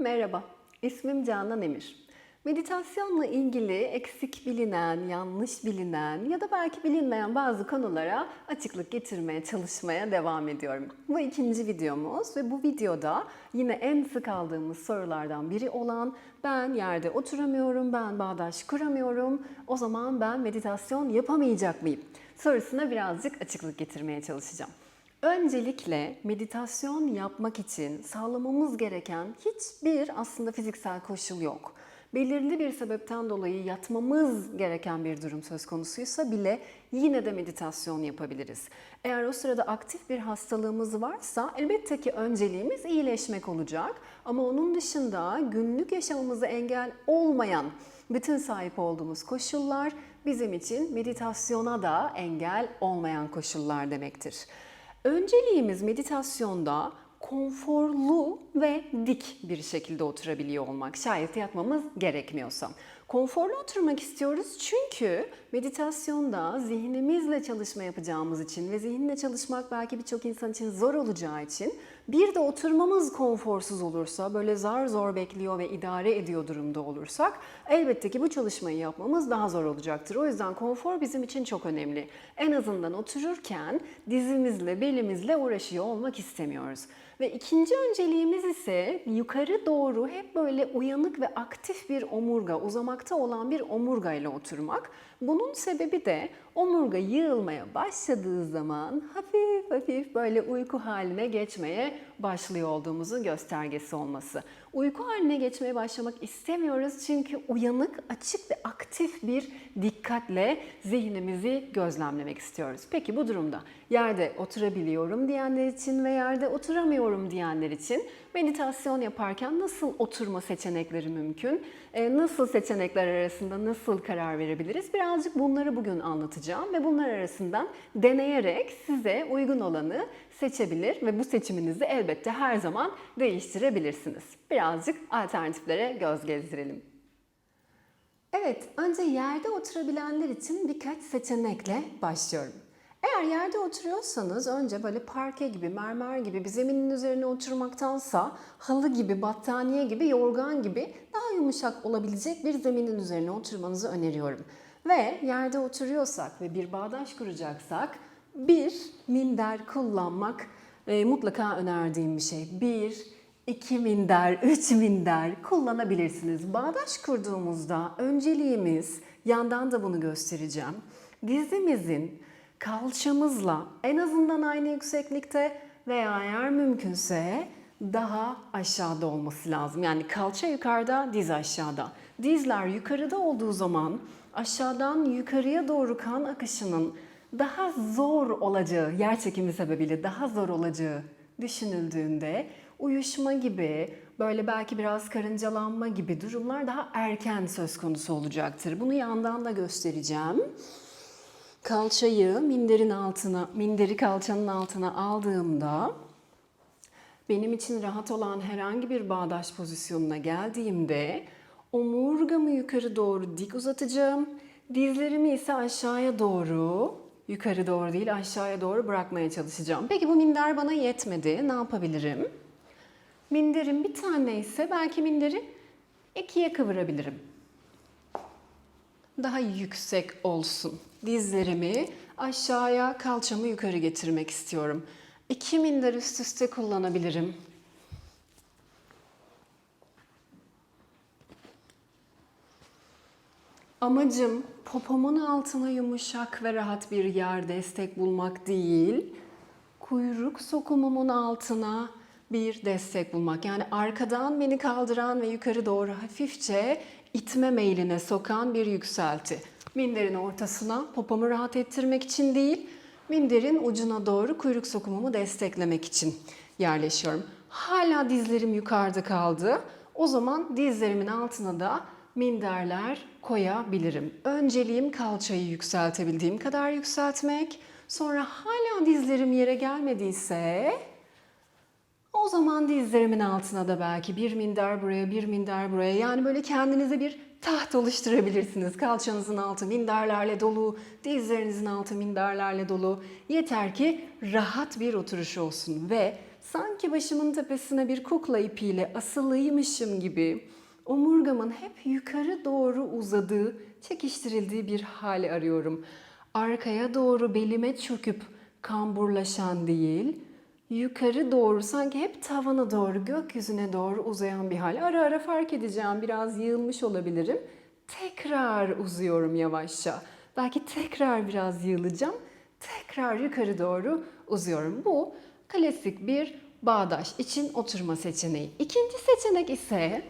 Merhaba, ismim Canan Emir. Meditasyonla ilgili eksik bilinen, yanlış bilinen ya da belki bilinmeyen bazı konulara açıklık getirmeye çalışmaya devam ediyorum. Bu ikinci videomuz ve bu videoda yine en sık aldığımız sorulardan biri olan ben yerde oturamıyorum, ben bağdaş kuramıyorum, o zaman ben meditasyon yapamayacak mıyım? Sorusuna birazcık açıklık getirmeye çalışacağım. Öncelikle meditasyon yapmak için sağlamamız gereken hiçbir aslında fiziksel koşul yok. Belirli bir sebepten dolayı yatmamız gereken bir durum söz konusuysa bile yine de meditasyon yapabiliriz. Eğer o sırada aktif bir hastalığımız varsa elbette ki önceliğimiz iyileşmek olacak. Ama onun dışında günlük yaşamımıza engel olmayan bütün sahip olduğumuz koşullar bizim için meditasyona da engel olmayan koşullar demektir. Önceliğimiz meditasyonda konforlu ve dik bir şekilde oturabiliyor olmak. Şayet yatmamız gerekmiyorsa. Konforlu oturmak istiyoruz çünkü meditasyonda zihnimizle çalışma yapacağımız için ve zihinle çalışmak belki birçok insan için zor olacağı için bir de oturmamız konforsuz olursa, böyle zar zor bekliyor ve idare ediyor durumda olursak elbette ki bu çalışmayı yapmamız daha zor olacaktır. O yüzden konfor bizim için çok önemli. En azından otururken dizimizle, belimizle uğraşıyor olmak istemiyoruz. Ve ikinci önceliğimiz ise yukarı doğru hep böyle uyanık ve aktif bir omurga, uzamakta olan bir omurga ile oturmak. Bunun sebebi de omurga yığılmaya başladığı zaman hafif hafif böyle uyku haline geçmeye başlıyor olduğumuzun göstergesi olması. Uyku haline geçmeye başlamak istemiyoruz çünkü uyanık, açık ve aktif bir dikkatle zihnimizi gözlemlemek istiyoruz. Peki bu durumda yerde oturabiliyorum diyenler için ve yerde oturamıyorum diyenler için meditasyon yaparken nasıl oturma seçenekleri mümkün? Ee, nasıl seçenekler arasında nasıl karar verebiliriz? Birazcık bunları bugün anlatacağım ve bunlar arasından deneyerek size uygun olanı seçebilir ve bu seçiminizi elbette her zaman değiştirebilirsiniz. Birazcık alternatiflere göz gezdirelim. Evet, önce yerde oturabilenler için birkaç seçenekle başlıyorum. Eğer yerde oturuyorsanız önce böyle parke gibi, mermer gibi bir zeminin üzerine oturmaktansa halı gibi, battaniye gibi, yorgan gibi daha yumuşak olabilecek bir zeminin üzerine oturmanızı öneriyorum. Ve yerde oturuyorsak ve bir bağdaş kuracaksak bir minder kullanmak e, mutlaka önerdiğim bir şey. Bir, iki minder, üç minder kullanabilirsiniz. Bağdaş kurduğumuzda önceliğimiz, yandan da bunu göstereceğim. Dizimizin kalçamızla en azından aynı yükseklikte veya eğer mümkünse daha aşağıda olması lazım. Yani kalça yukarıda, diz aşağıda. Dizler yukarıda olduğu zaman aşağıdan yukarıya doğru kan akışının daha zor olacağı, yer çekimi sebebiyle daha zor olacağı düşünüldüğünde uyuşma gibi, böyle belki biraz karıncalanma gibi durumlar daha erken söz konusu olacaktır. Bunu yandan da göstereceğim. Kalçayı minderin altına, minderi kalçanın altına aldığımda benim için rahat olan herhangi bir bağdaş pozisyonuna geldiğimde omurgamı yukarı doğru dik uzatacağım. Dizlerimi ise aşağıya doğru, yukarı doğru değil aşağıya doğru bırakmaya çalışacağım. Peki bu minder bana yetmedi. Ne yapabilirim? Minderin bir tane ise belki minderi ikiye kıvırabilirim. Daha yüksek olsun. Dizlerimi aşağıya, kalçamı yukarı getirmek istiyorum. İki minder üst üste kullanabilirim. Amacım popomun altına yumuşak ve rahat bir yer destek bulmak değil, kuyruk sokumumun altına bir destek bulmak. Yani arkadan beni kaldıran ve yukarı doğru hafifçe itme meyline sokan bir yükselti. Minderin ortasına popomu rahat ettirmek için değil, minderin ucuna doğru kuyruk sokumumu desteklemek için yerleşiyorum. Hala dizlerim yukarıda kaldı. O zaman dizlerimin altına da minderler koyabilirim. Önceliğim kalçayı yükseltebildiğim kadar yükseltmek. Sonra hala dizlerim yere gelmediyse o zaman dizlerimin altına da belki bir minder buraya, bir minder buraya. Yani böyle kendinize bir taht oluşturabilirsiniz. Kalçanızın altı minderlerle dolu, dizlerinizin altı minderlerle dolu. Yeter ki rahat bir oturuş olsun ve sanki başımın tepesine bir kukla ipiyle asılıymışım gibi omurgamın hep yukarı doğru uzadığı, çekiştirildiği bir hal arıyorum. Arkaya doğru belime çöküp kamburlaşan değil, yukarı doğru sanki hep tavana doğru, gökyüzüne doğru uzayan bir hal. Ara ara fark edeceğim, biraz yığılmış olabilirim. Tekrar uzuyorum yavaşça. Belki tekrar biraz yığılacağım. Tekrar yukarı doğru uzuyorum. Bu klasik bir bağdaş için oturma seçeneği. İkinci seçenek ise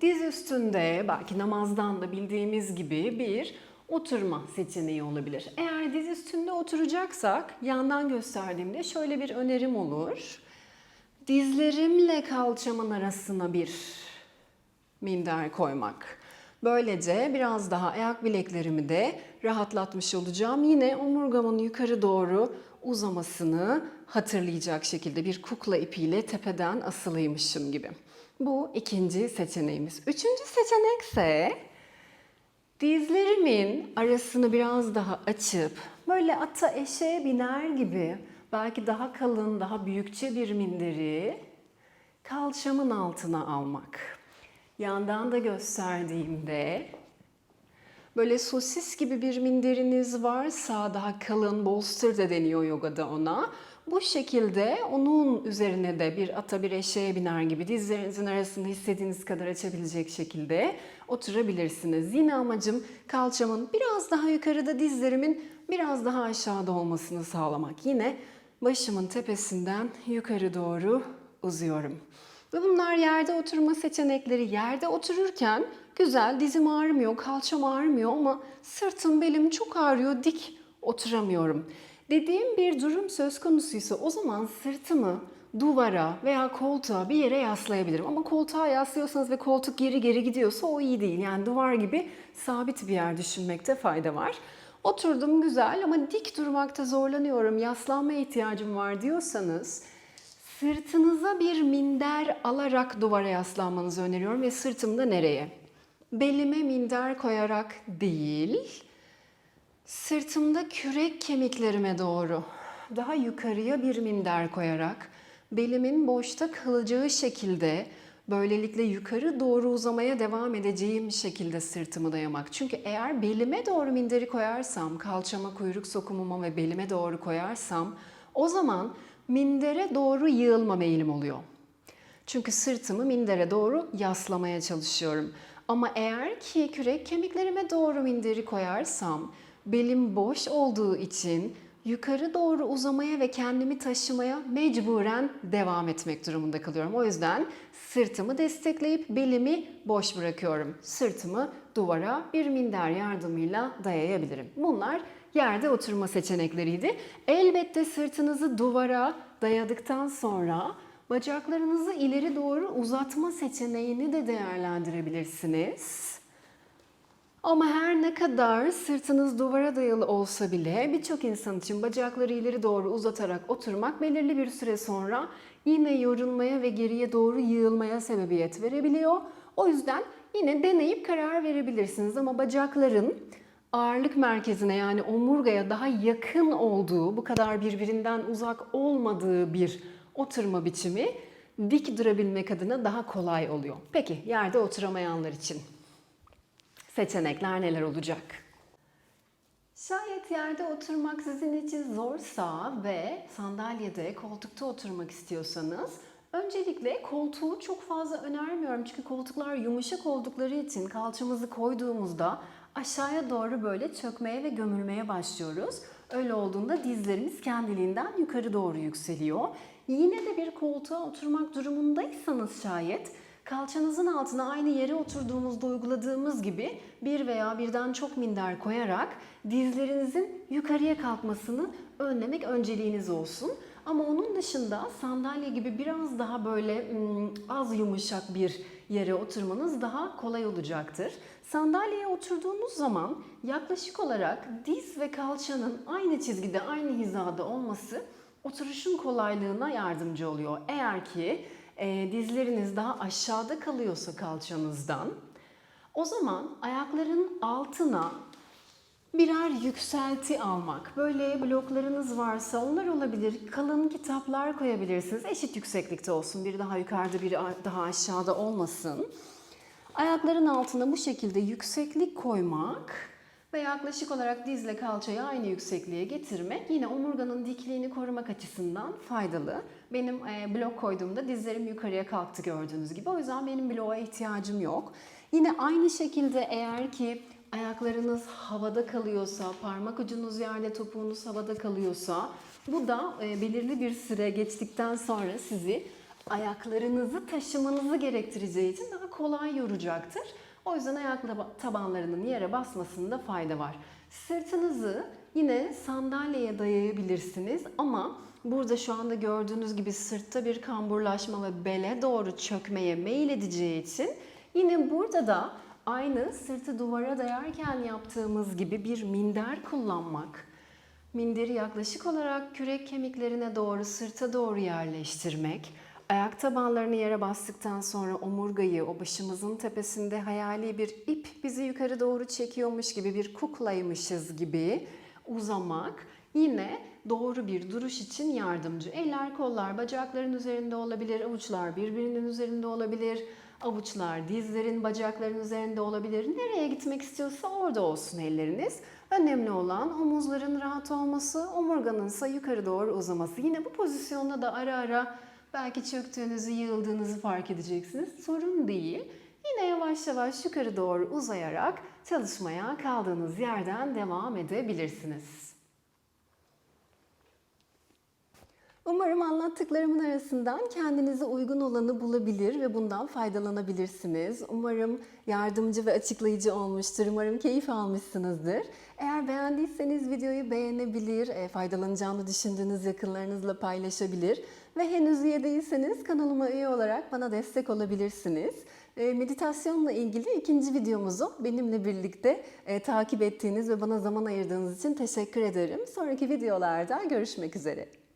diz üstünde belki namazdan da bildiğimiz gibi bir oturma seçeneği olabilir. Eğer diz üstünde oturacaksak yandan gösterdiğimde şöyle bir önerim olur. Dizlerimle kalçamın arasına bir minder koymak. Böylece biraz daha ayak bileklerimi de rahatlatmış olacağım. Yine omurgamın yukarı doğru uzamasını hatırlayacak şekilde bir kukla ipiyle tepeden asılıymışım gibi. Bu ikinci seçeneğimiz. Üçüncü seçenek ise dizlerimin arasını biraz daha açıp böyle ata eşeğe biner gibi belki daha kalın, daha büyükçe bir minderi kalçamın altına almak. Yandan da gösterdiğimde böyle sosis gibi bir minderiniz varsa daha kalın bolster de deniyor yogada ona. Bu şekilde onun üzerine de bir ata bir eşeğe biner gibi dizlerinizin arasında istediğiniz kadar açabilecek şekilde oturabilirsiniz. Yine amacım kalçamın biraz daha yukarıda dizlerimin biraz daha aşağıda olmasını sağlamak. Yine başımın tepesinden yukarı doğru uzuyorum. Ve bunlar yerde oturma seçenekleri. Yerde otururken güzel dizim ağrımıyor, kalçam ağrımıyor ama sırtım, belim çok ağrıyor, dik oturamıyorum. Dediğim bir durum söz konusuysa o zaman sırtımı duvara veya koltuğa bir yere yaslayabilirim. Ama koltuğa yaslıyorsanız ve koltuk geri geri gidiyorsa o iyi değil. Yani duvar gibi sabit bir yer düşünmekte fayda var. Oturdum güzel ama dik durmakta zorlanıyorum, yaslanmaya ihtiyacım var diyorsanız Sırtınıza bir minder alarak duvara yaslanmanızı öneriyorum ve sırtımda nereye? Belime minder koyarak değil, sırtımda kürek kemiklerime doğru daha yukarıya bir minder koyarak belimin boşta kalacağı şekilde böylelikle yukarı doğru uzamaya devam edeceğim şekilde sırtımı dayamak. Çünkü eğer belime doğru minderi koyarsam, kalçama, kuyruk sokumuma ve belime doğru koyarsam o zaman mindere doğru yığılma meyilim oluyor. Çünkü sırtımı mindere doğru yaslamaya çalışıyorum. Ama eğer ki kürek kemiklerime doğru minderi koyarsam belim boş olduğu için yukarı doğru uzamaya ve kendimi taşımaya mecburen devam etmek durumunda kalıyorum. O yüzden sırtımı destekleyip belimi boş bırakıyorum. Sırtımı duvara bir minder yardımıyla dayayabilirim. Bunlar yerde oturma seçenekleriydi. Elbette sırtınızı duvara dayadıktan sonra bacaklarınızı ileri doğru uzatma seçeneğini de değerlendirebilirsiniz. Ama her ne kadar sırtınız duvara dayalı olsa bile birçok insan için bacakları ileri doğru uzatarak oturmak belirli bir süre sonra yine yorulmaya ve geriye doğru yığılmaya sebebiyet verebiliyor. O yüzden yine deneyip karar verebilirsiniz ama bacakların ağırlık merkezine yani omurgaya daha yakın olduğu, bu kadar birbirinden uzak olmadığı bir oturma biçimi dik durabilmek adına daha kolay oluyor. Peki yerde oturamayanlar için seçenekler neler olacak? Şayet yerde oturmak sizin için zorsa ve sandalyede, koltukta oturmak istiyorsanız öncelikle koltuğu çok fazla önermiyorum. Çünkü koltuklar yumuşak oldukları için kalçamızı koyduğumuzda aşağıya doğru böyle çökmeye ve gömülmeye başlıyoruz. Öyle olduğunda dizlerimiz kendiliğinden yukarı doğru yükseliyor. Yine de bir koltuğa oturmak durumundaysanız şayet kalçanızın altına aynı yere oturduğumuzda uyguladığımız gibi bir veya birden çok minder koyarak dizlerinizin yukarıya kalkmasını önlemek önceliğiniz olsun. Ama onun dışında sandalye gibi biraz daha böyle az yumuşak bir yere oturmanız daha kolay olacaktır. Sandalyeye oturduğunuz zaman yaklaşık olarak diz ve kalçanın aynı çizgide, aynı hizada olması oturuşun kolaylığına yardımcı oluyor. Eğer ki e, dizleriniz daha aşağıda kalıyorsa kalçanızdan, o zaman ayakların altına birer yükselti almak. Böyle bloklarınız varsa onlar olabilir. Kalın kitaplar koyabilirsiniz. Eşit yükseklikte olsun. Biri daha yukarıda, biri daha aşağıda olmasın. Ayakların altına bu şekilde yükseklik koymak ve yaklaşık olarak dizle kalçayı aynı yüksekliğe getirmek yine omurganın dikliğini korumak açısından faydalı. Benim e, blok koyduğumda dizlerim yukarıya kalktı gördüğünüz gibi. O yüzden benim bloğa ihtiyacım yok. Yine aynı şekilde eğer ki ayaklarınız havada kalıyorsa, parmak ucunuz yerde, topuğunuz havada kalıyorsa bu da e, belirli bir süre geçtikten sonra sizi ayaklarınızı taşımanızı gerektireceği için daha kolay yoracaktır. O yüzden ayak tabanlarının yere basmasında fayda var. Sırtınızı yine sandalyeye dayayabilirsiniz ama burada şu anda gördüğünüz gibi sırtta bir kamburlaşma ve bele doğru çökmeye meyil edeceği için yine burada da aynı sırtı duvara dayarken yaptığımız gibi bir minder kullanmak. Minderi yaklaşık olarak kürek kemiklerine doğru, sırta doğru yerleştirmek. Ayak tabanlarını yere bastıktan sonra omurgayı o başımızın tepesinde hayali bir ip bizi yukarı doğru çekiyormuş gibi bir kuklaymışız gibi uzamak yine doğru bir duruş için yardımcı. Eller, kollar bacakların üzerinde olabilir, avuçlar birbirinin üzerinde olabilir. Avuçlar dizlerin, bacakların üzerinde olabilir. Nereye gitmek istiyorsa orada olsun elleriniz. Önemli olan omuzların rahat olması, omurganın ise yukarı doğru uzaması. Yine bu pozisyonda da ara ara belki çöktüğünüzü, yığıldığınızı fark edeceksiniz. Sorun değil. Yine yavaş yavaş yukarı doğru uzayarak çalışmaya kaldığınız yerden devam edebilirsiniz. Umarım anlattıklarımın arasından kendinize uygun olanı bulabilir ve bundan faydalanabilirsiniz. Umarım yardımcı ve açıklayıcı olmuştur. Umarım keyif almışsınızdır. Eğer beğendiyseniz videoyu beğenebilir, e, faydalanacağını düşündüğünüz yakınlarınızla paylaşabilir ve henüz üye değilseniz kanalıma üye olarak bana destek olabilirsiniz. E, Meditasyonla ilgili ikinci videomuzu benimle birlikte e, takip ettiğiniz ve bana zaman ayırdığınız için teşekkür ederim. Sonraki videolarda görüşmek üzere.